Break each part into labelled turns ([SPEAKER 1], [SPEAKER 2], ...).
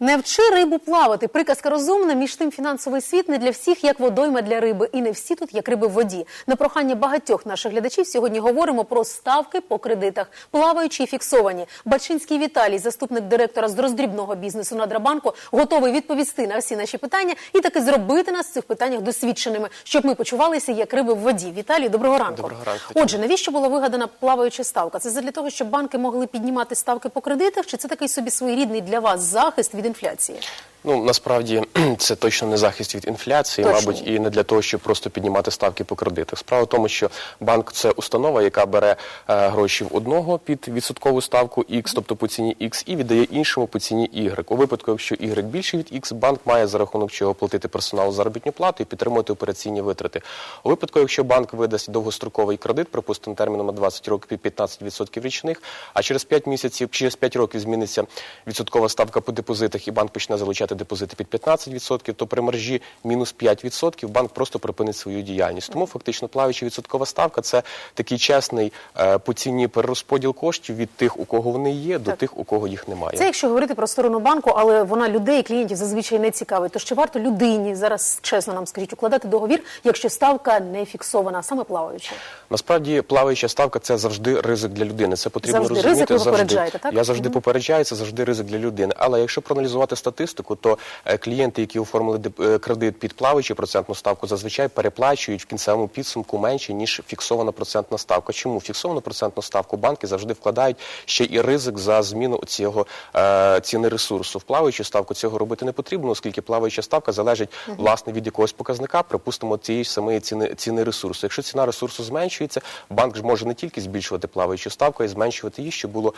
[SPEAKER 1] Не вчи рибу плавати. Приказка розумна, між тим фінансовий світ не для всіх, як водойма для риби. І не всі тут, як риби в воді. На прохання багатьох наших глядачів сьогодні говоримо про ставки по кредитах, плаваючі і фіксовані. Бачинський Віталій, заступник директора з роздрібного бізнесу Надрабанку, готовий відповісти на всі наші питання і таки зробити нас в цих питаннях досвідченими, щоб ми почувалися як риби в воді. Віталій, доброго ранку.
[SPEAKER 2] Доброго ранку,
[SPEAKER 1] Отже, навіщо була вигадана плаваюча ставка? Це для того, щоб банки могли піднімати ставки по кредитах, чи це такий собі своєрідний для вас захист від інфляції?
[SPEAKER 2] Ну насправді це точно не захист від інфляції,
[SPEAKER 1] Точно
[SPEAKER 2] мабуть, і не для того, щоб просто піднімати ставки по кредитах. Справа в тому, що банк це установа, яка бере е, гроші в одного під відсоткову ставку X, тобто по ціні X, і віддає іншому по ціні Y. У випадку, якщо Y більше від X, банк має за рахунок чого платити персоналу заробітну плату і підтримувати операційні витрати. У випадку, якщо банк видасть довгостроковий кредит, припустимо терміном на 20 років під 15% річних, а через 5 місяців, через 5 років зміниться відсоткова ставка по депозитах, і банк почне залучати депозити під 15%, то при маржі мінус 5% банк просто припинить свою діяльність. Тому фактично плаваюча відсоткова ставка це такий чесний е, по ціні перерозподіл коштів від тих, у кого вони є, до
[SPEAKER 1] Так.
[SPEAKER 2] тих, у кого їх немає.
[SPEAKER 1] Це якщо говорити про сторону банку, але вона людей, клієнтів зазвичай не цікавить. То чи варто людині зараз чесно нам скажіть укладати договір, якщо ставка не фіксована, а саме плаваюча?
[SPEAKER 2] Насправді плаваюча ставка це завжди ризик для людини. Це потрібно
[SPEAKER 1] Завжди.
[SPEAKER 2] розуміти.
[SPEAKER 1] Ризик ви
[SPEAKER 2] завжди.
[SPEAKER 1] так?
[SPEAKER 2] Я завжди попереджаю, це завжди ризик для людини. Але якщо проаналізувати статистику, то е, клієнти, які оформили е, кредит під плаваючу процентну ставку, зазвичай переплачують в кінцевому підсумку менше ніж фіксована процентна ставка. Чому фіксовану процентну ставку банки завжди вкладають ще і ризик за зміну цього е, ціни ресурсу. В плаваючу ставку цього робити не потрібно, оскільки плаваюча ставка залежить власне від якогось показника, припустимо, цієї ж самої ціни ціни ресурсу. Якщо ціна ресурсу зменшується, банк ж може не тільки збільшувати плаваючу ставку, а й зменшувати її, що було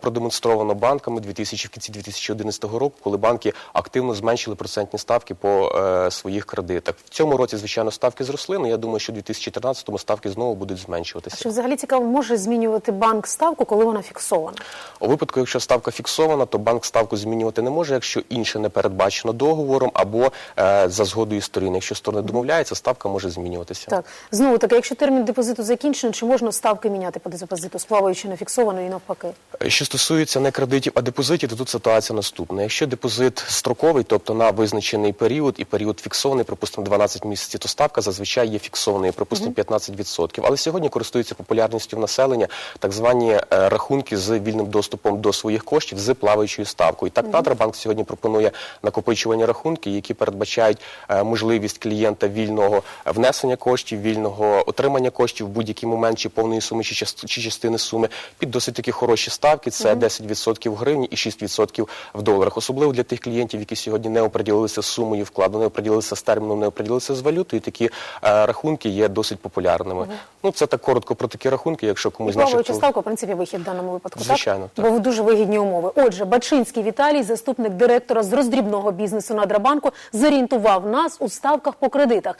[SPEAKER 2] продемонстровано банками 2000, в кінці 2011 року, коли банки активно зменшили процентні ставки по е, своїх кредитах. В цьому році, звичайно, ставки зросли. але я думаю, що в 2014 ставки знову будуть зменшуватися.
[SPEAKER 1] Чи взагалі цікаво, може змінювати банк ставку, коли вона фіксована?
[SPEAKER 2] У випадку, якщо ставка фіксована, то банк ставку змінювати не може, якщо інше не передбачено договором або е, за згодою сторін. Якщо сторони домовляються, ставка може змінюватися.
[SPEAKER 1] Так, знову таки, якщо термін депозиту закінчено, чи можна ставки міняти по депозиту, з плаваючи на фіксовану і навпаки?
[SPEAKER 2] Що стосується не кредитів, а депозитів, то тут ситуація наступна. Якщо депозит строковий, тобто на визначений період, і період фіксований, припустимо, 12 місяців, то ставка зазвичай є фіксованою, припустимо, 15%. Але сьогодні користуються популярністю в населення так звані е, рахунки з вільним доступом до своїх коштів з плаваючою ставкою. Так, Надрабанк сьогодні пропонує накопичування рахунків, які передбачають е, можливість клієнта вільного внесення коштів, вільного отримання коштів в будь-який момент, чи повної суми, чи, част- чи частини суми, під досить такі хороші ставки. Це 10% в гривні і 6% в доларах. Особливо для тих клієнтів, які сьогодні не оприділилися з сумою вкладу, не оприділилися з терміном, не оприділилися з валютою. Такі е, рахунки є досить популярними. Ну це так коротко про такі рахунки. Якщо комусь наших
[SPEAKER 1] плаваюча ставка, в принципі, вихід в даному випадку.
[SPEAKER 2] Звичайно,
[SPEAKER 1] так? Бо дуже вигідні умови. Отже, Бачинський Віталій, заступник директора з роздрібного бізнесу Надрабанку, зорієнтував нас у ставках по кредитах.